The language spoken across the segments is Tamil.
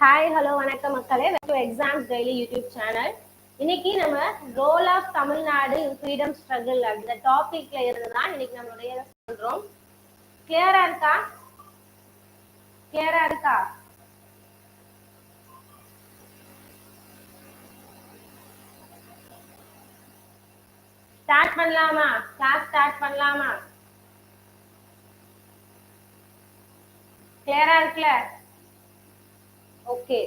ஹாய் ஹலோ வணக்கம் மக்களே. Welcome exams daily YouTube channel இன்னைக்கு நம்ம role of Tamil Nadu freedom struggle அந்த டாபிக்ல இருந்து தான் இன்னைக்கு நம்மளுடைய சொல்றோம். கிளியரா இருக்கா? கிளியரா இருக்கா? ஸ்டார்ட் பண்ணலாமா? கிளாஸ் ஸ்டார்ட் பண்ணலாமா? கிளியரா இருக்குல்ல? ஓகே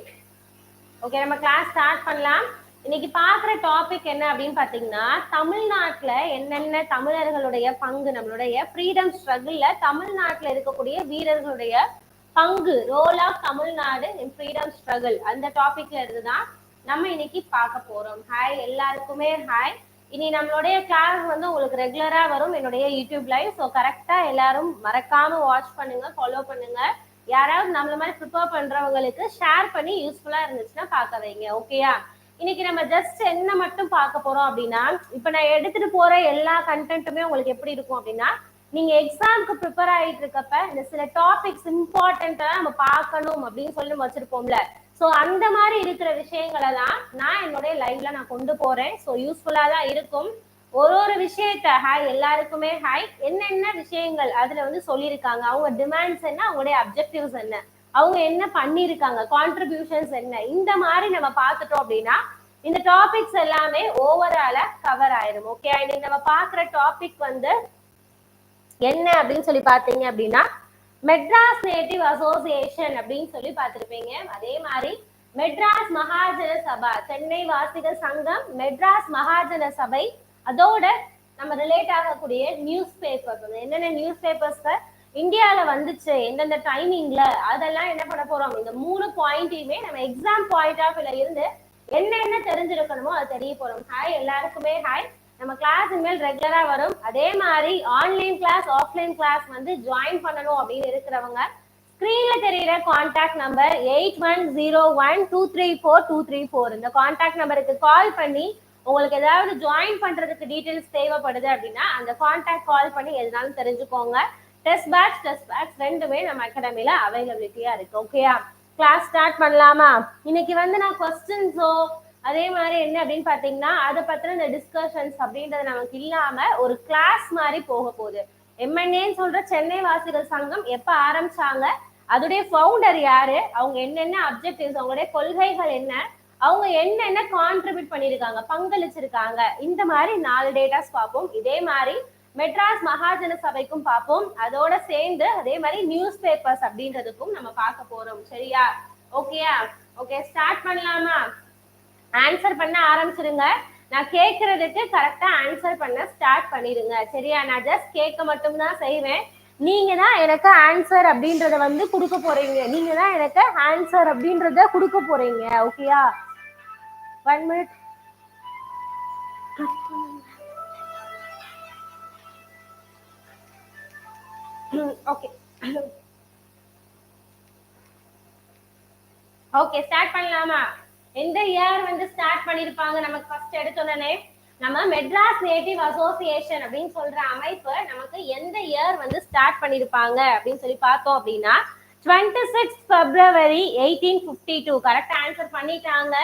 ஓகே நம்ம கிளாஸ் ஸ்டார்ட் பண்ணலாம். இன்னைக்கு பார்க்குற டாபிக் என்ன அப்படின்னு பார்த்தீங்கன்னா தமிழ்நாட்டில் என்னென்ன தமிழர்களுடைய பங்கு நம்மளுடைய ஃப்ரீடம் ஸ்ட்ரகிளில் தமிழ்நாட்டில் இருக்கக்கூடிய வீரர்களுடைய பங்கு role of Tamil Nadu in freedom struggle அந்த டாபிக்ல இருந்து தான் நம்ம இன்னைக்கு பார்க்க போறோம். ஹாய் எல்லாருக்குமே ஹாய் இனி நம்மளுடைய கிளாஸ் வந்து உங்களுக்கு ரெகுலரா வரும். என்னுடைய யூடியூப் லைவ் ஸோ கரெக்டா எல்லாரும் மறக்காம வாட்ச் பண்ணுங்க ஃபாலோ பண்ணுங்க. யாராவது நம்மள மாதிரி ப்ரிப்பேர் பண்றவங்களுக்கு ஷேர் பண்ணி யூஸ்ஃபுல்லா இருந்துச்சுன்னா பார்க்க வைங்க ஓகேயா இன்னைக்கு நம்ம ஜஸ்ட் என்ன மட்டும் பார்க்க போறோம் அப்படின்னா இப்ப நான் எடுத்துட்டு போற எல்லா கண்டென்ட்டுமே உங்களுக்கு எப்படி இருக்கும் அப்படின்னா நீங்க எக்ஸாம்க்கு ப்ரிப்பேர் ஆயிட்டு இருக்கப்ப இந்த சில டாபிக்ஸ் இம்பார்ட்டன்டா நம்ம பார்க்கணும் அப்படின்னு சொல்லி வச்சிருப்போம்ல. ஸோ அந்த மாதிரி இருக்கிற விஷயங்களை தான் நான் என்னுடைய லைவ்ல நான் கொண்டு போறேன். ஸோ யூஸ்ஃபுல்லா தான் இருக்கும். ஒரு ஒரு விஷயத்த ஹாய் எல்லாருக்குமே ஹாய் என்னென்ன விஷயங்கள் அதுல வந்து சொல்லியிருக்காங்க? அவங்க டிமாண்ட்ஸ் என்ன? அவங்களுடைய அப்ஜெக்டிவ்ஸ் என்ன? அவங்க என்ன பண்ணியிருக்காங்க? கான்ட்ரிபியூஷன்ஸ் என்ன? இந்த மாதிரி நம்ம பார்த்துட்டோம் அப்படின்னா இந்த டாபிக்ஸ் எல்லாமே ஓவராலா கவர் ஆயிடும் ஓகே இன்னைக்கு நம்ம பார்க்குற டாபிக் வந்து என்ன அப்படின்னு சொல்லி பார்த்தீங்க அப்படின்னா மெட்ராஸ் நேட்டிவ் அசோசியேஷன் அப்படின்னு சொல்லி பார்த்துருப்பீங்க. அதே மாதிரி மெட்ராஸ் மகாஜன சபா சென்னை வாசிகள் சங்கம் மெட்ராஸ் மகாஜன சபை அதோட நம்ம ரிலேட் ஆகக்கூடிய நியூஸ் பேப்பர் என்னென்ன நியூஸ் பேப்பர்ஸ் இந்தியாவில் வந்துச்சு எந்தெந்த டைமிங்ல அதெல்லாம் என்ன பண்ண போறோம்? இந்த மூணு பாயிண்ட்டையுமே நம்ம எக்ஸாம் பாயிண்ட் ஆஃப் வியூல இருந்து என்னென்ன தெரிஞ்சிருக்கணுமோ அது தெரிய போறோம். ஹாய் எல்லாருக்குமே ஹாய் நம்ம கிளாஸ் இனிமேல் ரெகுலரா வரும். அதே மாதிரி ஆன்லைன் கிளாஸ் ஆஃப்லைன் கிளாஸ் வந்து ஜாயின் பண்ணணும் அப்படின்னு இருக்கிறவங்க ஸ்கிரீன்ல தெரியுற contact number eight one zero one two three four two three four இந்த கான்டாக்ட் நம்பருக்கு கால் பண்ணி உங்களுக்கு ஏதாவது ஜாயின் பண்றதுக்கு டீடைல்ஸ் தேவைப்படுது அப்படின்னா அந்த கான்டாக்ட் கால் பண்ணி எதுனாலும் தெரிஞ்சுக்கோங்க. டெஸ்ட் பேட்ச் டெஸ்ட் பேட்ச் ரெண்டுமே நம்ம அகாடமில அவைலபிலிட்டியா இருக்கு. ஓகேயா கிளாஸ் ஸ்டார்ட் பண்ணலாமா? இன்னைக்கு வந்து நான் கொஸ்டின்ஸோ அதே மாதிரி என்ன அப்படின்னு பாத்தீங்கன்னா அதை பத்தின இந்த டிஸ்கஷன்ஸ் அப்படின்றது நமக்கு இல்லாம ஒரு கிளாஸ் மாதிரி போக போகுது. எம்என்ஏன்னு சொல்ற சென்னை வாசிகள் சங்கம் எப்ப ஆரம்பிச்சாங்க? அதோடைய ஃபவுண்டர் யாரு? அவங்க என்னென்ன அப்ஜெக்டிவ்ஸ் அவங்களுடைய கொள்கைகள் என்ன? அவங்க என்னென்ன கான்ட்ரிபியூட் பண்ணியிருக்காங்க பங்களிச்சிருக்காங்க இந்த மாதிரி நாலு டேட்டாஸ் பார்ப்போம். இதே மாதிரி மெட்ராஸ் மகாஜன சபைக்கும் பார்ப்போம். அதோட சேர்ந்து அதே மாதிரி நியூஸ் பேப்பர்ஸ் அப்படின்றதுக்கும் நம்ம பார்க்க போறோம். சரியா? ஓகேயா ஓகே ஸ்டார்ட் பண்ணலாமா? ஆன்சர் பண்ண ஆரம்பிச்சிருங்க. நான் கேட்கறதுக்கு கரெக்டா ஆன்சர் பண்ண ஸ்டார்ட் பண்ணிடுங்க. சரியா? நான் ஜஸ்ட் கேட்க மட்டும்தான் செய்வேன். நீங்க தான் எனக்கு ஆன்சர் அப்படின்றத வந்து கொடுக்க போறீங்க. நீங்க தான் எனக்கு ஆன்சர் அப்படின்றத கொடுக்க போறீங்க. ஓகேயா one minute okay okay start பண்ணலாமா? எந்த இயர் வந்து ஸ்டார்ட் பண்ணிருப்பாங்க? நமக்கு ஃபர்ஸ்ட் எடுத்தோடனே நம்ம மெட்ராஸ் நேட்டிவ் அசோசியேஷன் அப்படின்னு சொல்ற அமைப்பு நமக்கு எந்த இயர் வந்து ஸ்டார்ட் பண்ணிருப்பாங்க? அப்படின்னு சொல்லி பார்த்தோம் அப்படின்னா twenty six February eighteen fifty two correct answer பண்ணிட்டாங்க.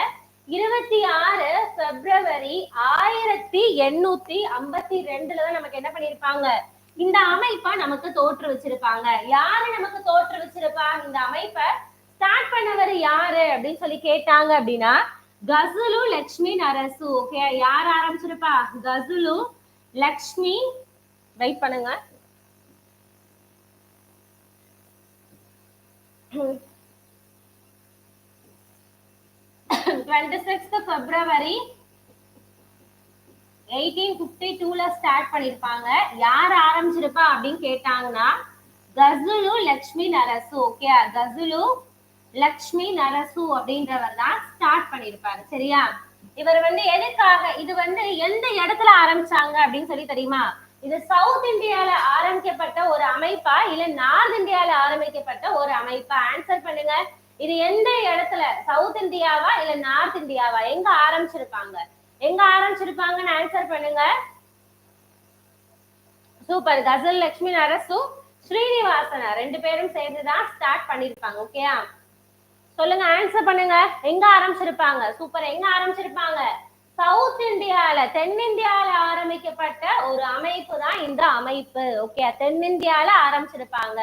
இருபத்தி ஆறு பிப்ரவரி ஆயிரத்தி எண்ணூத்தி ஐம்பத்தி ரெண்டுல தான் நமக்கு என்ன பண்ணிருப்பாங்க இந்த அமைப்பை நமக்கு தோற்று வச்சிருப்பாங்க. யாரு நமக்கு தோற்று வச்சிருப்பா? இந்த அமைப்பை ஸ்டார்ட் பண்ணவர் யாரு அப்படின்னு சொல்லி கேட்டாங்க அப்படின்னா கசுலு லக்ஷ்மி நரசு ஓகே யார் ஆரம்பிச்சிருப்பா? கசுலு லக்ஷ்மி வெயிட் பண்ணுங்க. Twenty sixth February eighteen fifty டூல ஸ்டார்ட் பண்ணிருப்பாங்க. யார் ஆரம்பிச்சிருப்பா அப்படின்னு கேட்டாங்கன்னா கசுலு லக்ஷ்மி நரசு. ஓகே கசுலு லக்ஷ்மி நரசு அப்படின்றவர் தான் ஸ்டார்ட் பண்ணிருப்பாரு. சரியா? இவர் வந்து எதுக்காக இது வந்து எந்த இடத்துல ஆரம்பிச்சாங்க அப்படின்னு சொல்லி தெரியுமா? இது சவுத் இந்தியால ஆரம்பிக்கப்பட்ட ஒரு அமைப்பா இல்ல நார்த் இந்தியால ஆரம்பிக்கப்பட்ட ஒரு அமைப்பா? ஆன்சர் பண்ணுங்க. இது எந்த இடத்துல? சவுத் இந்தியாவா இல்ல நார்த் இந்தியாவா? எங்க ஆரம்பிச்சிருப்பாங்க? எங்க ஆரம்பிச்சிருப்பாங்கன்னு ஆன்சர் பண்ணுங்க. சூப்பர் கசல் லட்சுமி நரசு ஸ்ரீனிவாசனா ரெண்டு பேரும் சேர்ந்து தான் ஸ்டார்ட் பண்ணிருப்பாங்க ஓகேயா சொல்லுங்க ஆன்சர் பண்ணுங்க. எங்க ஆரம்பிச்சிருப்பாங்க? சூப்பர் எங்க ஆரம்பிச்சிருப்பாங்க? சவுத் இந்தியால தென்னிந்தியால ஆரம்பிக்கப்பட்ட ஒரு அமைப்பு தான் இந்த அமைப்பு ஓகே தென்னிந்தியால ஆரம்பிச்சிருப்பாங்க.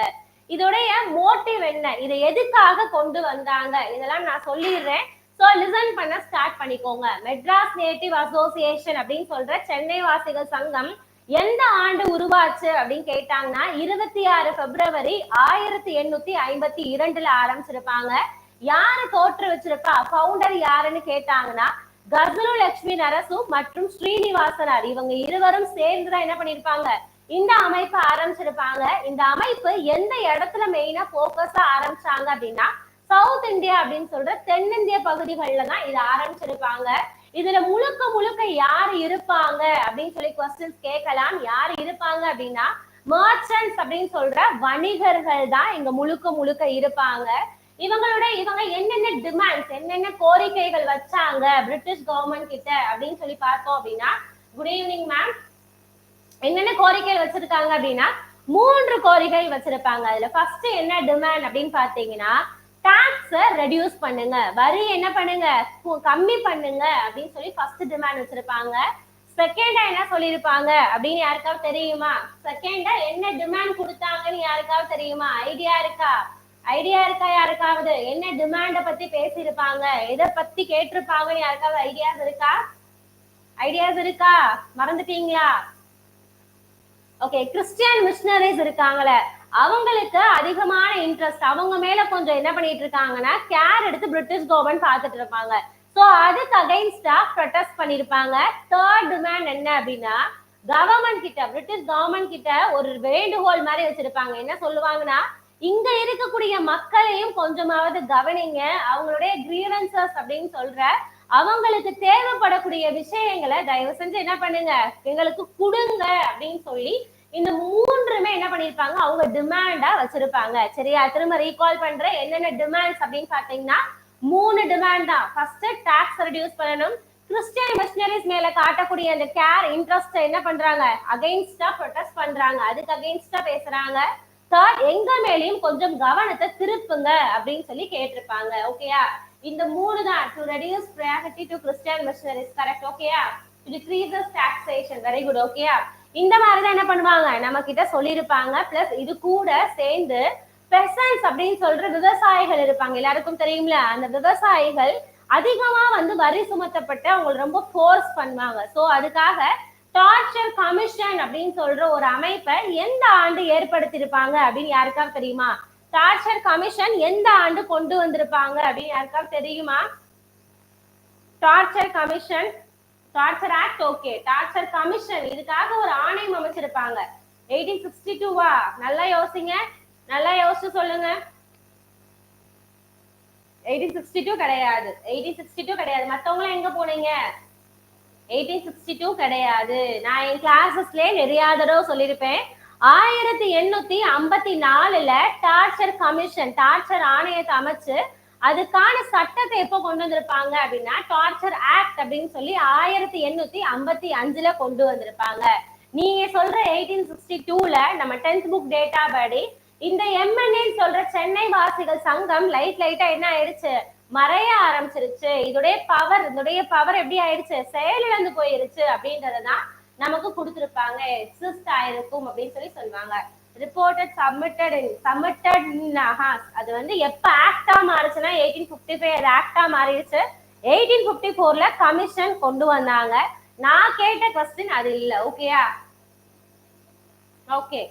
இதோடைய மோட்டிவ் என்ன? இதை எதுக்காக கொண்டு வந்தாங்க? இதெல்லாம் நான் சொல்லிடுறேன். சோ லிசன் பண்ண ஸ்டார்ட் பண்ணிக்கோங்க. மெட்ராஸ் நேட்டிவ் அசோசியேஷன் அப்படின்னு சொல்ற சென்னை வாசிகள் சங்கம் எந்த ஆண்டு உருவாச்சு அப்படின்னு கேட்டாங்கன்னா இருபத்தி ஆறு பிப்ரவரி ஆயிரத்தி எண்ணூத்தி ஐம்பத்தி இரண்டுல ஆரம்பிச்சிருப்பாங்க. யாரு தோற்று வச்சிருப்பா? ஃபவுண்டர் யாருன்னு கேட்டாங்கன்னா கசலு லட்சுமி நரசு மற்றும் ஸ்ரீனிவாசனார் இவங்க இருவரும் சேர்ந்துதான் என்ன பண்ணிருப்பாங்க? இந்த அமைப்பு ஆரம்பிச்சிருப்பாங்க. இந்த அமைப்பு எந்த இடத்துல மெயினா போக்கஸா ஆரம்பிச்சாங்க அப்படின்னா சவுத் இந்தியா அப்படின்னு சொல்ற தென்னிந்திய பகுதிகள்ல தான் இது ஆரம்பிச்சிருப்பாங்க. இதுல முழுக்க முழுக்க யார் இருப்பாங்க அப்படின்னு சொல்லி கொஸ்டின்ஸ் கேட்கலாம். யார் இருப்பாங்க அப்படின்னா மர்ச்சன்ட்ஸ் அப்படின்னு சொல்ற வணிகர்கள் தான் இங்க முழுக்க முழுக்க இருப்பாங்க. இவங்களோட இவங்க என்னென்ன டிமாண்ட்ஸ் என்னென்ன கோரிக்கைகள் வச்சாங்க பிரிட்டிஷ் கவர்மெண்ட் கிட்ட அப்படின்னு சொல்லி பார்த்தோம் அப்படின்னா குட் ஈவினிங் மேம் என்னென்ன கோரிக்கைகள் வச்சிருக்காங்க அப்படின்னா மூன்று கோரிக்கை வச்சிருப்பாங்க. அதுல ஃபர்ஸ்ட் என்ன டிமாண்ட் அப்படின்னு பாத்தீங்கன்னா டாக்ஸ ரெடியூஸ் பண்ணுங்க. வரி என்ன பண்ணுங்க? கம்மி பண்ணுங்க அப்படின்னு சொல்லி ஃபர்ஸ்ட் டிமாண்ட் வச்சிருப்பாங்க. செகண்டா என்ன சொல்லியிருப்பாங்க அப்படின்னு யாருக்காவது தெரியுமா? செகண்டா என்ன டிமாண்ட் கொடுத்தாங்கன்னு யாருக்காவது தெரியுமா? ஐடியா இருக்கா? ஐடியா இருக்கா யாருக்காவது? என்ன டிமாண்ட பத்தி பேசியிருப்பாங்க? எதை பத்தி கேட்டிருப்பாங்கன்னு யாருக்காவது ஐடியாஸ் இருக்கா? ஐடியாஸ் இருக்கா? மறந்துட்டீங்களா? ஓகே கிறிஸ்டியன் மிஷினரிஸ் இருக்காங்களே அவங்களுக்கு அதிகமான இன்ட்ரெஸ்ட் அவங்க மேல கொஞ்சம் என்ன பண்ணிட்டு இருக்காங்கன்னா கேர் எடுத்து பிரிட்டிஷ் கவர்மெண்ட் பார்த்துட்டு இருப்பாங்க. சோ அதுக்கு அகைன்ஸ்டா ப்ரொடெஸ்ட் பண்ணிருப்பாங்க. தேர்ட் டிமாண்ட் என்ன அப்படின்னா கவர்மெண்ட் கிட்ட பிரிட்டிஷ் கவர்மெண்ட் கிட்ட ஒரு வேண்டுகோள் மாதிரி வச்சிருப்பாங்க. என்ன சொல்லுவாங்கன்னா இங்க இருக்கக்கூடிய மக்களையும் கொஞ்சமாவது கவனிங்க. அவங்களுடைய கிரீவன்சஸ் அப்படின்னு சொல்ற அவங்களுக்கு தேவைப்படக்கூடிய விஷயங்களை தயவு செஞ்சு என்ன பண்ணுங்க எங்களுக்கு கொடுங்க அப்படின்னு சொல்லி இந்த மூன்றுமே என்ன பண்ணிருப்பாங்க அவங்க டிமாண்டா வச்சிருப்பாங்க. சரியா? திரும்ப ரீகால் பண்ற என்னென்ன டிமாண்ட்ஸ் அப்படின்னு பாத்தீங்கன்னா மூணு டிமாண்ட் தான். ஃபர்ஸ்ட் டாக்ஸ் ரெடியூஸ் பண்ணணும். கிறிஸ்டியன் மிஷினரிஸ் மேல காட்டக்கூடிய அந்த கேர் இன்ட்ரெஸ்ட் என்ன பண்றாங்க? அகைன்ஸ்டா ப்ரொடெஸ்ட் பண்றாங்க. அதுக்கு அகைன்ஸ்டா பேசுறாங்க. தேர்ட் எங்க மேலயும் கொஞ்சம் கவனத்தை திருப்புங்க அப்படின்னு சொல்லி கேட்டிருப்பாங்க. ஓகேயா இந்த மூணு தான் to reduce priority to Christian missionaries correct ஓகேயா to decreases taxation very good ஓகேயா இந்த மாதிரி தான் என்ன பண்ணுவாங்க? நம்ம கிட்ட சொல்லியிருப்பாங்க. பிளஸ் இது கூட சேர்ந்து பெசன்ஸ் அப்படின்னு சொல்ற விவசாயிகள் இருப்பாங்க. எல்லாருக்கும் தெரியும்ல? அந்த விவசாயிகள் அதிகமா வந்து வரி சுமத்தப்பட்டு அவங்களை ரொம்ப ஃபோர்ஸ் பண்ணுவாங்க. சோ அதுக்காக டார்ச்சர் கமிஷன் அப்படின்னு சொல்ற ஒரு அமைப்பை எந்த ஆண்டு ஏற்படுத்தியிருப்பாங்க அப்படின்னு யாருக்காவது தெரியுமா? டார்ச்சர் கமிஷன் எந்த ஆண்டு கொண்டு வந்திருப்பாங்க அப்படின்னு யாருக்காவது தெரியுமா? Torture commission torture act okay. Torture commission இதுக்காக ஒரு ஆணையம் அமைச்சிருப்பாங்க. எயிட்டீன் சிக்ஸ்டி டூவா நல்லா யோசிங்க. நல்லா யோசிச்சு சொல்லுங்க. எயிட்டீன் சிக்ஸ்டி டூ கிடையாது. எயிட்டீன் சிக்ஸ்டி டூ கிடையாது. மற்றவங்களாம் எங்க போனீங்க? எயிட்டீன் சிக்ஸ்டி டூ கிடையாது. நான் என் கிளாஸஸ்லயே நிறையா தடவை சொல்லியிருப்பேன். ஆயிரத்தி எண்ணூத்தி ஐம்பத்தி நாலுல டார்ச்சர் கமிஷன் டார்ச்சர் ஆணையத்தை அமைச்சு அதுக்கான சட்டத்தை எப்போ கொண்டு வந்திருப்பாங்க அப்படின்னா டார்ச்சர் ஆக்ட் அப்படின்னு சொல்லி ஆயிரத்தி எண்ணூத்தி ஐம்பத்தி அஞ்சுல கொண்டு வந்திருப்பாங்க. நீங்க சொல்ற எயிட்டீன் சிக்ஸ்டி டூல நம்ம டென்த் புக் டேட்டா படி இந்த எம்என்ஏ சொல்ற சென்னை வாசிகள் சங்கம் லைட் லைட்டா என்ன ஆயிடுச்சு மறைய ஆரம்பிச்சிருச்சு. இதோடைய பவர் இதோடைய பவர் எப்படி ஆயிடுச்சு செயலிழந்து போயிருச்சு அப்படின்றதுதான் நமக்கு கொடுத்திருப்பாங்க. எக்ஸிஸ்ட் ஆயிருக்கும் அப்படின்னு சொல்லி சொல்லுவாங்க. ரிப்போர்ட்டட் சப்மிட்டட் சப்மிட்டட் அது வந்து எப்ப ஆக்டா மாறுச்சுன்னா எயிட்டீன் பிப்டி ஃபைவ் அது ஆக்டா மாறிடுச்சு. எயிட்டீன் பிப்டி ஃபோர்ல கமிஷன் கொண்டு வந்தாங்க. நான் கேட்ட கொஸ்டின் அது இல்ல ஓகேயா okay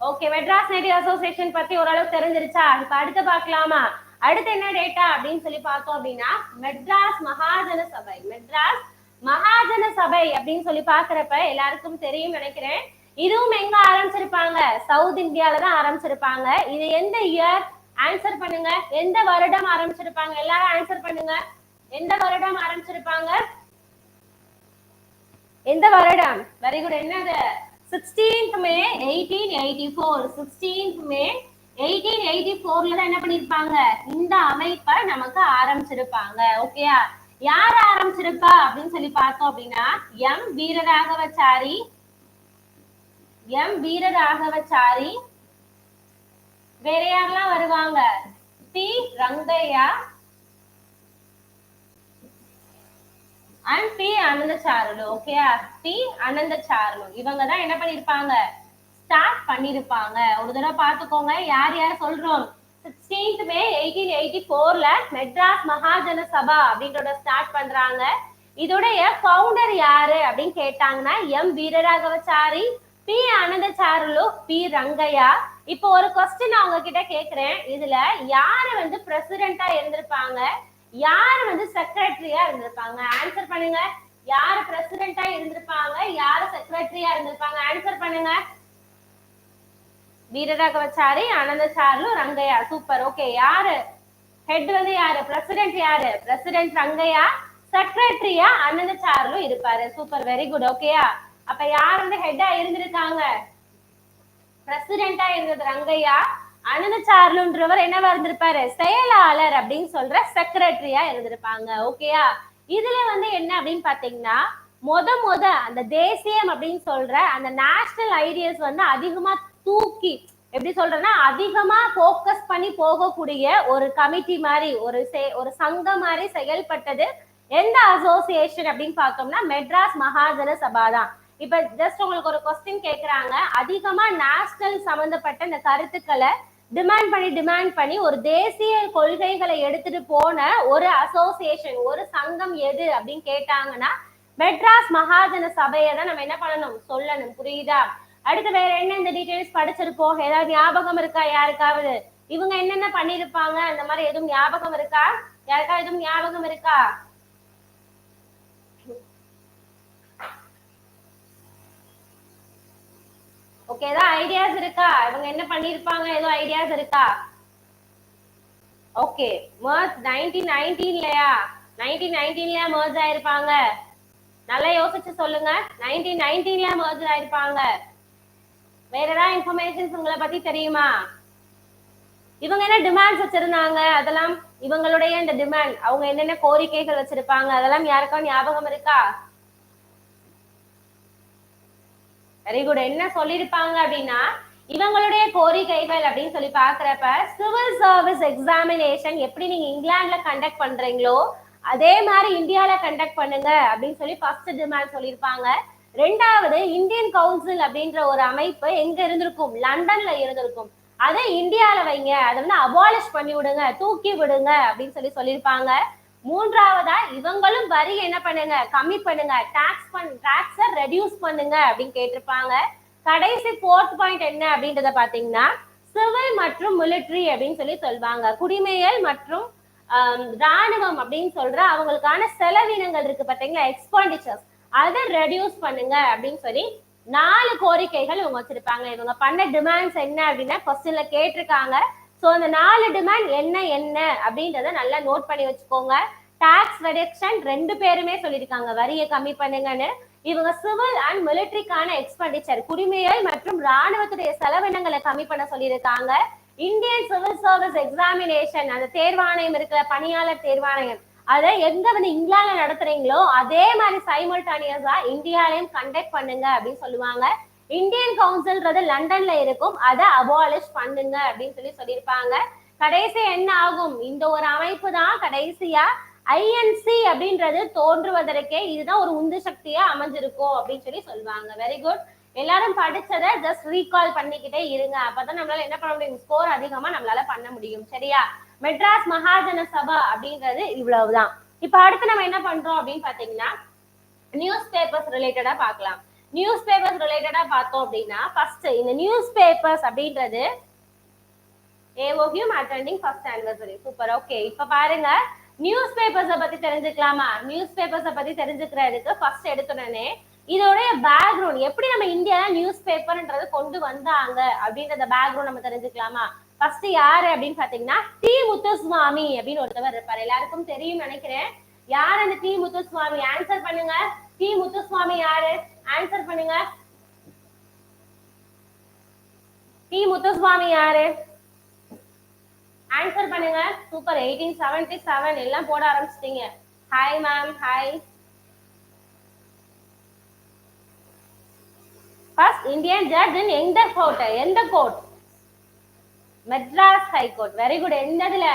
okay Madras native association பத்தி ஓரளவுக்கு தெரிஞ்சிருச்சா? இப்ப அடுத்து பார்க்கலாமா? அடுத்து என்ன டேட்டா அப்படின்னு சொல்லி பார்த்தோம் அப்படின்னா மெட்ராஸ் மகாஜன சபை மெட்ராஸ் மகாஜன சபை அப்படின்னு சொல்லி பாக்குறப்ப எல்லாருக்கும் தெரியும் நினைக்கிறேன். இதுவும் எங்க ஆரம்பிச்சிருப்பாங்க? சவுத் இந்தியால தான் ஆரம்பிச்சிருப்பாங்க. இது எந்த இயர் ஆன்சர் பண்ணுங்க. எந்த வருடம் ஆரம்பிச்சிருப்பாங்க? எல்லாரும் ஆன்சர் பண்ணுங்க. எந்த வருடம் ஆரம்பிச்சிருப்பாங்க? எந்த வருடம்? வெரி குட் என்னது? Sixteenth May eighteen eighty four sixteenth May eighteen eighty ஃபோர்ல தான் என்ன பண்ணிருப்பாங்க? இந்த அமைப்பை நமக்கு ஆரம்பிச்சிருப்பாங்க. ஓகேயா யார் ஆரம்பிச்சிருப்பா அப்படின்னு சொல்லி பார்த்தோம் அப்படின்னா எம் வீரராகவச்சாரி. எம் வீரராகவச்சாரி. வேற யாரெல்லாம் வருவாங்க? P Rangaiah. And P Anandacharlu ஓகேயா பி அனந்தச்சாருலு இவங்க தான் என்ன பண்ணிருப்பாங்க? ஸ்டார்ட் பண்ணிருப்பாங்க. ஒரு தடவை பாத்துக்கோங்க யார் யார் சொல்றோம்? சிக்ஸ்டீன்த் மே எயிட்டீன் எயிட்டி ஃபோர்ல மெட்ராஸ் மகாஜன சபா அப்படின்றத ஸ்டார்ட் பண்றாங்க. இதோடைய ஃபவுண்டர் யாரு அப்படின்னு கேட்டாங்கன்னா M Veeraraghavachari P Anandacharlu P Rangaiah. இப்போ ஒரு கொஸ்டின் அவங்க கிட்ட கேக்குறேன். இதுல யாரு வந்து பிரசிடென்டா இருந்திருப்பாங்க? யாரு வந்து செக்ரட்டரியா இருந்திருப்பாங்க? ஆன்சர் பண்ணுங்க. யாரு பிரசிடென்டா இருந்திருப்பாங்க? யாரு செக்ரட்டரியா இருந்திருப்பாங்க? ஆன்சர் பண்ணுங்க. வீரராகவச்சாரி ஆனந்தச்சார்லு ரங்கையா. சூப்பர் ஓகே யாரு? ஹெட் வந்து யாரு? பிரசிடென்ட் யாரு? பிரசிடென்ட் ரங்கையா செக்ரட்டரியா ஆனந்தச்சார்லு இருப்பாரு. சூப்பர் வெரி குட் ஓகேயா அப்ப யார் வந்து ஹெட்டா இருந்திருக்காங்க? பிரசிடென்டா இருந்தது ரங்கையா அனந்தச்சார்லுன்றவர் என்னவா இருந்திருப்பாரு? செயலாளர் அப்படின்னு சொல்ற செக்ரட்டரியா இருந்திருப்பாங்க. ஓகேயா இதுல வந்து என்ன அப்படின்னு பாத்தீங்கன்னா மொத மொத அந்த தேசியம் அப்படின்னு சொல்ற அந்த நேஷனல் ஐடியாஸ் வந்து அதிகமா தூக்கி எப்படி சொல்றேன்னா அதிகமா போக்கஸ் பண்ணி போகக்கூடிய ஒரு கமிட்டி மாதிரி ஒரு செ- ஒரு சங்கம் மாதிரி செயல்பட்டது எந்த அசோசியேஷன் அப்படின்னு பார்த்தோம்னா மெட்ராஸ் மகாஜன சபா தான். இப்ப ஜஸ்ட் உங்களுக்கு ஒரு கொஸ்டின் கேக்குறாங்க. அதிகமா நேஷனல் சம்பந்தப்பட்ட இந்த கருத்துக்களை டிமாண்ட் பண்ணி டிமாண்ட் பண்ணி ஒரு தேசிய கொள்கைகளை எடுத்துட்டு போன ஒரு அசோசியேஷன் ஒரு சங்கம் எது அப்படின்னு கேட்டாங்கன்னா மெட்ராஸ் மகாஜன சபையை தான் நம்ம என்ன பண்ணணும் சொல்லணும். புரியுதா? அடுத்து வேற என்ன இந்த டீடைல்ஸ் படிச்சிருப்போம்? ஏதாவது ஞாபகம் இருக்கா? யாருக்காவது? இவங்க என்னென்ன பண்ணிருப்பாங்க அந்த மாதிரி எதுவும் ஞாபகம் இருக்கா? யாருக்கா எதுவும் ஞாபகம் இருக்கா? ஓகே ஏதாவது ஐடியாஸ் இருக்கா? இவங்க என்ன பண்ணிருப்பாங்க ஏதோ ஐடியாஸ் இருக்கா? ஓகே மர்ஸ் நைன்டீன் நைன்டீன்லயா நைன்டீன் நைன்டீன்லயா மர்ஸ் ஆயிருப்பாங்க. நல்லா யோசிச்சு சொல்லுங்க. நைன்டீன் நைன்டீன்ல மர்ஜர் ஆயிருப்பாங்க. வேற ஏதாவது இன்ஃபர்மேஷன்ஸ் உங்களை பத்தி தெரியுமா? இவங்க என்ன டிமாண்ட்ஸ் வச்சிருந்தாங்க? அதெல்லாம் இவங்களுடைய இந்த டிமாண்ட் அவங்க என்னென்ன கோரிக்கைகள் வச்சிருப்பாங்க? அதெல்லாம் யாருக்கா ஞாபகம் இருக்கா? வெரி குட் என்ன சொல்லிருப்பாங்க அப்படின்னா இவங்களுடைய கோரிக்கைகள் அப்படின்னு சொல்லி பாக்குறப்ப சிவில் சர்வீஸ் எக்ஸாமினேஷன் எப்படி நீங்க இங்கிலாந்துல கண்டக்ட் பண்றீங்களோ அதே மாதிரி இந்தியால கண்டக்ட் பண்ணுங்க அப்படின்னு சொல்லி ஃபர்ஸ்ட் டிமாண்ட் சொல்லியிருப்பாங்க. ரெண்டாவது இந்தியன் கவுன்சில் அப்படின்ற ஒரு அமைப்பு எங்க இருந்திருக்கும்? லண்டன்ல இருந்திருக்கும். அதை இந்தியால வைங்க. அதை வந்து அபாலிஷ் பண்ணி விடுங்க. தூக்கி விடுங்க அப்படின்னு சொல்லி சொல்லியிருப்பாங்க. மூன்றாவதா இவங்களும் வரி என்ன பண்ணுங்க? கம்மி பண்ணுங்க. டாக்ஸ் பண் டாக்ஸ ரெடியூஸ் பண்ணுங்க அப்படின்னு கேட்டிருப்பாங்க. கடைசி ஃபோர்த் பாயிண்ட் என்ன அப்படின்றத பாத்தீங்கன்னா சிவில் மற்றும் மிலிட்ரி அப்படின்னு சொல்லி சொல்லுவாங்க குடிமையல் மற்றும் ராணுவம் அப்படின்னு சொல்ற அவங்களுக்கான செலவினங்கள் இருக்கு பாத்தீங்களா எக்ஸ்பெண்டிச்சர்ஸ் அதை ரெடியூஸ் பண்ணுங்க அப்படின்னு சொல்லி நாலு கோரிக்கைகள் இவங்க வச்சிருப்பாங்க. இவங்க பண்ண டிமாண்ட்ஸ் என்ன அப்படின்னா கொஸ்டின்ல கேட்டிருக்காங்க. ஸோ அந்த நாலு டிமாண்ட் என்ன என்ன அப்படின்றத நல்லா நோட் பண்ணி வச்சுக்கோங்க. டாக்ஸ் ரெடக்ஷன் ரெண்டு பேருமே சொல்லியிருக்காங்க. வரியை கம்மி பண்ணுங்கன்னு. இவங்க சிவில் அண்ட் மிலிட்ரிக்கான எக்ஸ்பெண்டிச்சர் குடிமையல் மற்றும் ராணுவத்துடைய செலவினங்களை கம்மி பண்ண சொல்லியிருக்காங்க. இந்தியன் சிவில் சர்வீஸ் எக்ஸாமினேஷன் அந்த தேர்வாணையம் இருக்கிற பணியாளர் தேர்வாணையம். அதை எங்க வந்து இங்கிலாந்துல நடத்துறீங்களோ அதே மாதிரி சைமல்டானியஸா இந்தியாலையும் கண்டக்ட் பண்ணுங்க அப்படின்னு சொல்லுவாங்க. இந்தியன் கவுன்சில்ன்றது லண்டன்ல இருக்கும். அதை அபாலிஷ் பண்ணுங்க அப்படின்னு சொல்லி சொல்லியிருப்பாங்க. கடைசி என்ன ஆகும்? இந்த ஒரு அமைப்பு தான் கடைசியா ஐஎன்சி அப்படின்றது தோன்றுவதற்கே இதுதான் ஒரு உந்து சக்தியா அமைஞ்சிருக்கும் அப்படின்னு சொல்லி சொல்லுவாங்க. வெரி குட் எல்லாரும் படிச்சதை ஜஸ்ட் ரீகால் பண்ணிக்கிட்டே இருங்க. அப்பதான் நம்மளால என்ன பண்ண முடியும்? ஸ்கோர் அதிகமா நம்மளால பண்ண முடியும். சரியா? மெட்ராஸ் மகாஜன சபா அப்படின்றது இவ்வளவுதான். இப்ப அடுத்து நம்ம என்ன பண்றோம் அப்படின்னு பாத்தீங்கன்னா நியூஸ் பேப்பர்ஸ் ரிலேட்டடா பார்க்கலாம். நியூஸ் பேப்பர்ஸ் ரிலேட்டடா பார்த்தோம் அப்படின்னா ஃபர்ஸ்ட் இந்த நியூஸ் பேப்பர்ஸ் அப்படின்றது ஏஓகியும் attending first anniversary super okay இப்ப பாருங்க நியூஸ் பேப்பர்ஸ பத்தி தெரிஞ்சுக்கலாமா? நியூஸ் பேப்பர்ஸ பத்தி தெரிஞ்சுக்கிறதுக்கு ஃபர்ஸ்ட் எடுத்துடனே இதோடைய பேக்ரவுண்ட் எப்படி நம்ம இந்தியால நியூஸ் பேப்பர்ன்றது கொண்டு வந்தாங்க அப்படின்றத பேக்ரவுண்ட் நம்ம தெரிஞ்சுக்கலாமா? ஃபர்ஸ்ட் யாரு அப்படின்னு பாத்தீங்கன்னா டி. முத்துசுவாமி அப்படின்னு ஒருத்தவர் இருப்பார். எல்லாருக்கும் தெரியும் நினைக்கிறேன். யார் அந்த டி. முத்துசுவாமி? ஆன்சர் பண்ணுங்க. டி. முத்துசுவாமி யாரு? ஆன்சர் பண்ணுங்க. டி. முத்துசுவாமி யாரு? ஆன்சர் பண்ணுங்க. சூப்பர் எயிட்டீன் செவன்டி செவன் எல்லாம் போட ஆரம்பிச்சிட்டீங்க. Hi ma'am hi first Indian judge in எந்த கோர்ட் எந்த court Madras high court very good என்னதுல?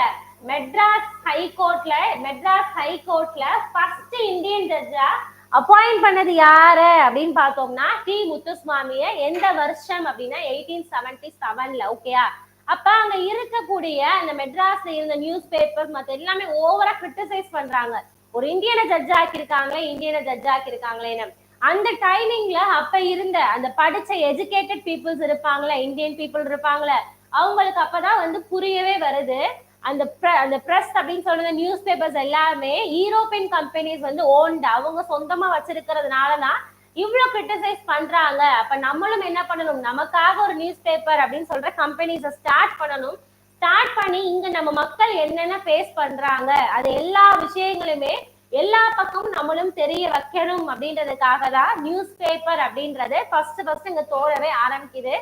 Madras ஹைகோர்ட்ல மெட்ராஸ் ஹைகோர்ட்ல ஃபர்ஸ்ட் இந்தியன் ஜட்ஜா அப்பாயிண்ட் பண்ணது யாரு அப்படின்னு பார்த்தோம்னா டி. முத்துசுவாமிய எந்த வருஷம் அப்படின்னா எயிட்டீன் செவன்டி செவன்ல ஓகேயா அப்ப அங்க இருக்கக்கூடிய அந்த மெட்ராஸ்ல இருந்த நியூஸ் பேப்பர் மத்த எல்லாமே ஓவரா கிரிட்டிசைஸ் பண்றாங்க. ஒரு இந்தியனை ஜட்ஜ் ஆக்கியிருக்காங்களே இந்தியனை ஜட்ஜ் ஆக்கியிருக்காங்களேன்னு. அந்த டைமிங்ல அப்ப இருந்த அந்த படிச்ச எஜுகேட்டட் பீப்புள்ஸ் இருப்பாங்களே இந்தியன் பீப்புள் இருப்பாங்களே அவங்களுக்கு அப்பதான் வந்து புரியவே வருது. அந்த அந்த பிரஸ் அப்படின்னு சொல்ற நியூஸ் பேப்பர்ஸ் எல்லாமே யூரோப்பியன் கம்பெனிஸ் வந்து ஓன்டு அவங்க சொந்தமா வச்சிருக்கிறதுனாலதான் இவ்வளவு கிரிட்டிசைஸ் பண்றாங்க. அப்ப நம்மளும் என்ன பண்ணணும்? நமக்காக ஒரு நியூஸ் பேப்பர் அப்படின்னு சொல்ற கம்பெனிஸ ஸ்டார்ட் பண்ணணும். ஸ்டார்ட் பண்ணி இங்க நம்ம மக்கள் என்னென்ன ஃபேஸ் பண்றாங்க? அது எல்லா விஷயங்களுமே எல்லா பக்கமும் நம்மளும் தெரிய வைக்கணும் அப்படின்றதுக்காக தான் நியூஸ் பேப்பர் அப்படின்றது ஃபர்ஸ்ட் ஃபர்ஸ்ட் இங்க தோழவே ஆரம்பிக்குது.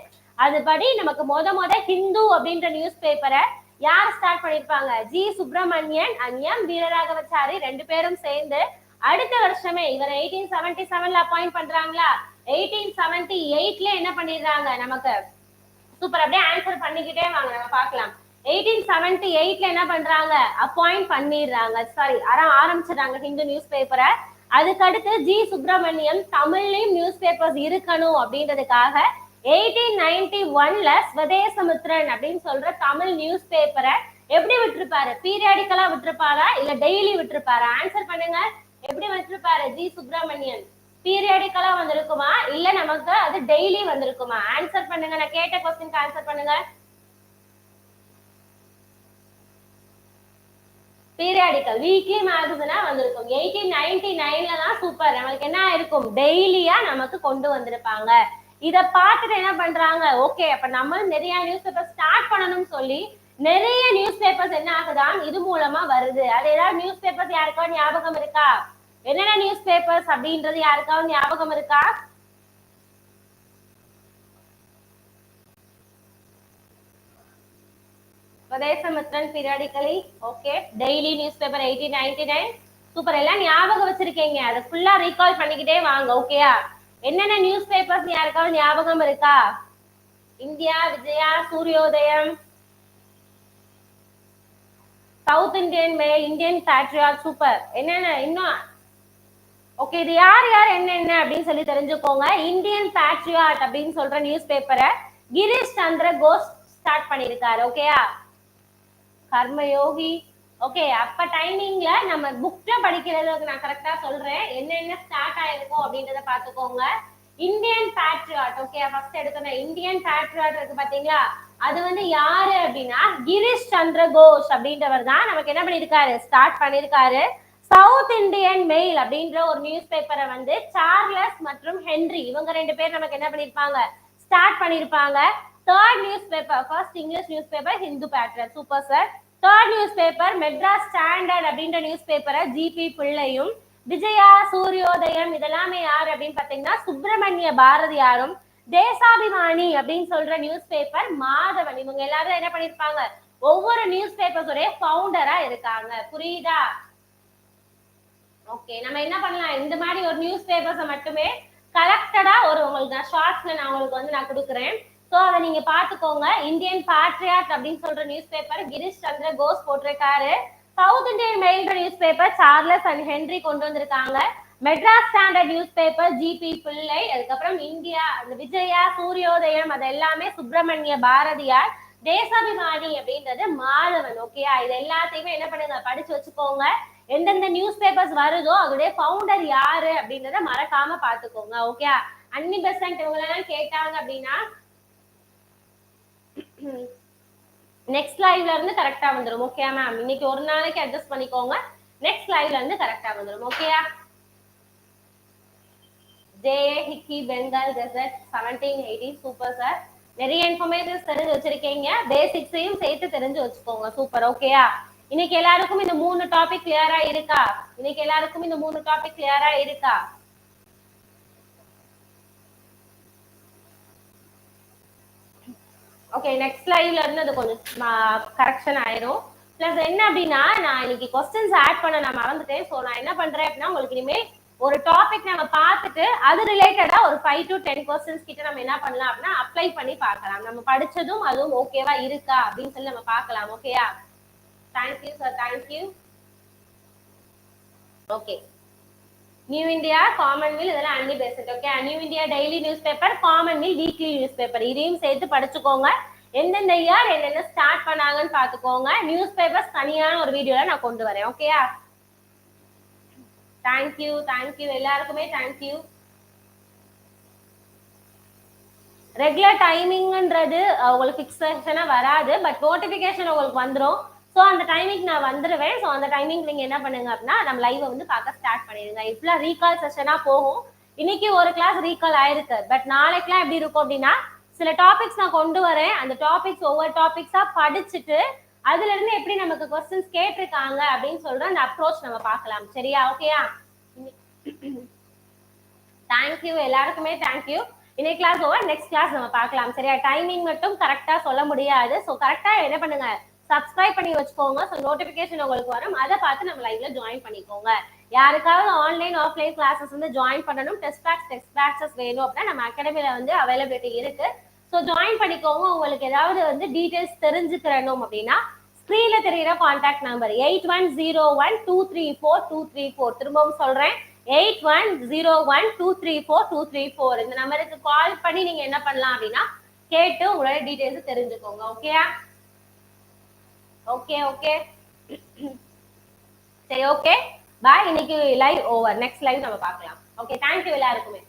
அதுபடி நமக்கு மொத மொத ஹிந்து அப்படின்ற நியூஸ் பேப்பரை யார் ஸ்டார்ட் பண்ணிருப்பாங்க? G. Subramanian and M Veeraraghavachari ரெண்டு பேரும் சேர்ந்து அடுத்த வருஷமே இவர் எயிட்டீன் செவன்டி செவன்ல அப்பாயிண்ட் பண்றாங்களா? எயிட்டீன் செவன்டி எயிட்ல என்ன பண்ணிடுறாங்க நமக்கு? சூப்பர் அப்படியே ஆன்சர் பண்ணிக்கிட்டே வாங்க நம்ம பார்க்கலாம். எயிட்டீன் செவன்டி எயிட்ல என்ன பண்றாங்க? அப்பாயிண்ட் பண்ணிடுறாங்க. சாரி ஆரம்பிச்சிடுறாங்க ஹிந்து நியூஸ் பேப்பரை அதுக்கடுத்து ஜி. சுப்பிரமணியம் தமிழ்லயும் நியூஸ் பேப்பர்ஸ் இருக்கணும் அப்படின்றதுக்காக எயிட்டீன் நைன்டி ஒன்ல ஸ்வதேசமித்ரன் அப்படின்னு சொல்ற தமிழ் நியூஸ் பேப்பரை எப்படி விட்டுருப்பாரு? பீரியாடிக்கலா விட்டுருப்பாரா? இல்ல டெய்லி விட்டுருப்பாரா? ஆன்சர் பண்ணுங்க. எப்படி விட்டுருப்பாரு? ஜி. சுப்பிரமணியன். பீரியாடிக்கலா வந்திருக்குமா? இல்ல நமக்கு அது டெய்லி வந்திருக்குமா? ஆன்சர் பண்ணுங்க. நான் கேட்ட கொஸ்டின்க்கு ஆன்சர் பண்ணுங்க. பீரியாடிக்கல் வீக்லி மேகசினா வந்திருக்கும். எயிட்டீன் நைன்டி நைன்ல தான் சூப்பர் நம்மளுக்கு என்ன இருக்கும் டெய்லியா நமக்கு கொண்டு வந்திருப்பாங்க. இத பார்த்துட்டு என்ன பண்றாங்க? ஓகே அப்ப நம்ம நிறைய நியூஸ் பேப்பர் ஸ்டார்ட் பண்ணணும்னு சொல்லி நிறைய நியூஸ் பேப்பர்ஸ் என்ன ஆகுதான்? இது மூலமா வருது. அது ஏதாவது நியூஸ் பேப்பர்ஸ் யாருக்காவது ஞாபகம் இருக்கா? என்னென்ன நியூஸ் பேப்பர்ஸ் அப்படின்றது யாருக்காவது ஞாபகம் இருக்கா? பிரதேசமித்ரன் periodically okay daily news paper eighteen ninety nine super எல்லாம் ஞாபகம் வச்சிருக்கீங்க. அதை ஃபுல்லா ரீகால் பண்ணிக்கிட்டே வாங்க ஓகேயா என்னென்ன நியூஸ் பேப்பர்ஸ் யாருக்காவது ஞாபகம் இருக்கா? India Vijaya Suryodayam South Indian மே இந்தியன் பேட்ரியாட் சூப்பர் என்னென்ன இன்னும் ஓகே இது யார் யார் என்னென்ன அப்படின்னு சொல்லி தெரிஞ்சுக்கோங்க. இந்தியன் பேட்ரியாட் அப்படின்னு சொல்ற நியூஸ் பேப்பரை கிரீஷ் சந்திர கோஷ் ஸ்டார்ட் பண்ணிருக்காரு ஓகேயா கர்மயோகி ஓகே அப்ப டைமிங்ல நம்ம புக்ல படிக்கிறதுக்கு நான் கரெக்டா சொல்றேன். என்னென்ன ஸ்டார்ட் ஆயிருக்கும் அப்படின்றத பாத்துக்கோங்க இந்தியன் பேட்ரியாட் ஓகே ஃபர்ஸ்ட் எடுக்கணும் இந்தியன் பேட்ரியாட் இருக்கு பாத்தீங்களா? அது வந்து யாரு அப்படின்னா கிரிஷ் சந்திர கோஷ் அப்படின்றவர் தான். நமக்கு என்ன பண்ணிருக்காரு ஸ்டார்ட் பண்ணிருக்காரு சவுத் இந்தியன் மெயில் அப்படின்ற ஒரு நியூஸ் பேப்பரை வந்து சார்லஸ் மற்றும் ஹென்ரி இவங்க ரெண்டு பேர் நமக்கு என்ன பண்ணிருப்பாங்க ஸ்டார்ட் பண்ணிருப்பாங்க third news paper first English news paper Hindu patriot super sir third news paper Madras standard அப்படின்ற நியூஸ் பேப்பரை ஜிபி பிள்ளையும் விஜயா சூரியோதயம் இதெல்லாமே யார் அப்படின்னு பாத்தீங்கன்னா சுப்பிரமணிய பாரதியாரும் தேசாபிமானி அப்படின்னு சொல்ற நியூஸ் பேப்பர் மாதவன். இவங்க எல்லாரும் என்ன பண்ணிருப்பாங்க ஒவ்வொரு நியூஸ் பேப்பர்ஸோடைய ஃபவுண்டரா இருக்காங்க. புரியுதா? ஓகே நம்ம என்ன பண்ணலாம்? இந்த மாதிரி ஒரு நியூஸ் பேப்பர்ஸை மட்டுமே கலெக்டடா ஒரு உங்களுக்கு நான் ஷார்ட்ஸ்ல நான் உங்களுக்கு வந்து நான் கொடுக்குறேன். ஸோ அதை நீங்க பாத்துக்கோங்க இந்தியன் பேட்ரியாட் அப்படின்னு சொல்ற நியூஸ் பேப்பர் கிரிஷ் சந்திர கோஸ் போட்டிருக்காரு. South Indian mail news paper Charles and Henry கொண்டு வந்திருக்காங்க. Madras standard news paper GP Pillai அதுக்கப்புறம் இந்தியா அந்த விஜயா சூரியோதயம் அது எல்லாமே சுப்பிரமணிய பாரதியார் தேசாபிமானி அப்படின்றது மாதவன் ஓகேயா இது எல்லாத்தையுமே என்ன பண்ணுங்க படிச்சு வச்சுக்கோங்க. எந்தெந்த நியூஸ் பேப்பர்ஸ் வருதோ அதோடைய ஃபவுண்டர் யாரு அப்படின்றத மறக்காம பாத்துக்கோங்க ஓகே அன்னி பெசன்ட் இவங்க எல்லாம் கேட்டாங்க அப்படின்னா நெக்ஸ்ட் லைவ்ல இருந்து கரெக்டா வந்துடும் ஓகே மேம் இன்னைக்கு ஒரு நாளைக்கு அட்ஜஸ்ட் பண்ணிக்கோங்க. நெக்ஸ்ட் லைவ்ல இருந்து கரெக்டா வந்துடும் ஓகேயா J Hicky Bengal gazette seventeen eighty super sir நிறைய இன்ஃபர்மேஷன் தெரிஞ்சு வச்சிருக்கீங்க. பேசிக்ஸையும் சேர்த்து தெரிஞ்சு வச்சுக்கோங்க. சூப்பர் ஓகேயா இன்னைக்கு எல்லாருக்கும் இந்த மூணு டாபிக் கிளியரா இருக்கா? இன்னைக்கு எல்லாருக்கும் இந்த மூணு டாபிக் கிளியரா இருக்கா? ஓகே நெக்ஸ்ட் லைவ்ல இருந்து அது கொஞ்சம் கரெக்ஷன் ஆயிரும். பிளஸ் என்ன அப்படின்னா நான் இன்னைக்கு கொஸ்டின்ஸ் ஆட் பண்ண நான் மறந்துட்டேன். ஸோ நான் என்ன பண்றேன் அப்படின்னா உங்களுக்கு இனிமேல் ஒரு டாபிக் நம்ம பார்த்துட்டு அது ரிலேட்டடா ஒரு ஃபைவ் டு டென் கொஸ்டின்ஸ் கிட்ட நம்ம என்ன பண்ணலாம் அப்படின்னா அப்ளை பண்ணி பார்க்கலாம். நம்ம படிச்சதும் அதுவும் ஓகேவா இருக்கா அப்படின்னு சொல்லி நம்ம பார்க்கலாம். ஓகேயா thank you sir thank you okay new India commonweal இதெல்லாம் அன்னி பேசிட்டு okay new India daily news paper commonweal weekly news paper இதையும் சேர்த்து படிச்சுக்கோங்க. எந்தெந்த இயர் என்னென்ன ஸ்டார்ட் பண்ணாங்கன்னு பாத்துக்கோங்க நியூஸ் பேப்பர்ஸ் தனியான ஒரு வீடியோல நான் கொண்டு வரேன் ஓகேயா தேங்க்யூ தேங்க்யூ எல்லாருக்குமே தேங்க்யூ ரெகுலர் டைமிங்ன்றது உங்களுக்கு ஃபிக்ஸேஷனாக வராது பட் நோட்டிஃபிகேஷன் உங்களுக்கு வந்துடும் ஸோ அந்த டைமிங் நான் வந்துடுவேன் ஸோ அந்த டைமிங் நீங்கள் என்ன பண்ணுங்க அப்படின்னா நம்ம லைவை வந்து பார்க்க ஸ்டார்ட் பண்ணிடுங்க. இப்பெல்லாம் ரீகால் செஷனாக போகும். இன்னைக்கு ஒரு கிளாஸ் ரீகால் ஆயிருக்கு. பட் நாளைக்கெல்லாம் எப்படி இருக்கும் அப்படின்னா சில டாபிக்ஸ் நான் கொண்டு வரேன். அந்த டாபிக்ஸ் ஒவ்வொரு டாபிக்ஸாக படிச்சுட்டு அதுல இருந்து எப்படி நமக்கு கொஸ்டின்ஸ் கேட்டிருக்காங்க அப்படின்னு சொல்ற அந்த அப்ரோச் நம்ம பார்க்கலாம். சரியா? ஓகேயா தேங்க்யூ எல்லாருக்குமே தேங்க்யூ இன்னைக்கு கிளாஸ் ஓவர் நெக்ஸ்ட் கிளாஸ் நம்ம பார்க்கலாம். சரியா? டைமிங் மட்டும் கரெக்டா சொல்ல முடியாது. ஸோ கரெக்டா என்ன பண்ணுங்க? சப்ஸ்கிரைப் பண்ணி வச்சுக்கோங்க. ஸோ நோட்டிபிகேஷன் உங்களுக்கு வரும். அதை பார்த்து நம்ம லைவ்ல ஜாயின் பண்ணிக்கோங்க. யாருக்காவது ஆன்லைன் ஆஃப்லைன் கிளாஸஸ் வந்து ஜாயின் பண்ணணும். டெஸ்ட் பேக்ஸ் டெஸ்ட் பேக்ஸஸ் வேணும் அப்படின்னா நம்ம அகாடமியில வந்து அவைலபிலிட்டி இருக்கு. ஸோ ஜாயின் பண்ணிக்கோங்க. உங்களுக்கு ஏதாவது வந்து டீட்டெயில்ஸ் தெரிஞ்சுக்கிறணும் அப்படின்னா ஸ்க்ரீன்ல தெரியுற contact number eight one zero one two three four two three four திரும்பவும் சொல்றேன். Eight one zero one two three four two three four இந்த நம்பருக்கு கால் பண்ணி நீங்க என்ன பண்ணலாம் அப்படின்னா கேட்டு உங்களோட டீட்டெயில்ஸ் தெரிஞ்சுக்கோங்க. ஓகேயா ஓகே ஓகே சரி ஓகே பாய் இன்னைக்கு லைவ் ஓவர் நெக்ஸ்ட் லைவ் நம்ம பார்க்கலாம். ஓகே தேங்க்யூ எல்லாருக்குமே.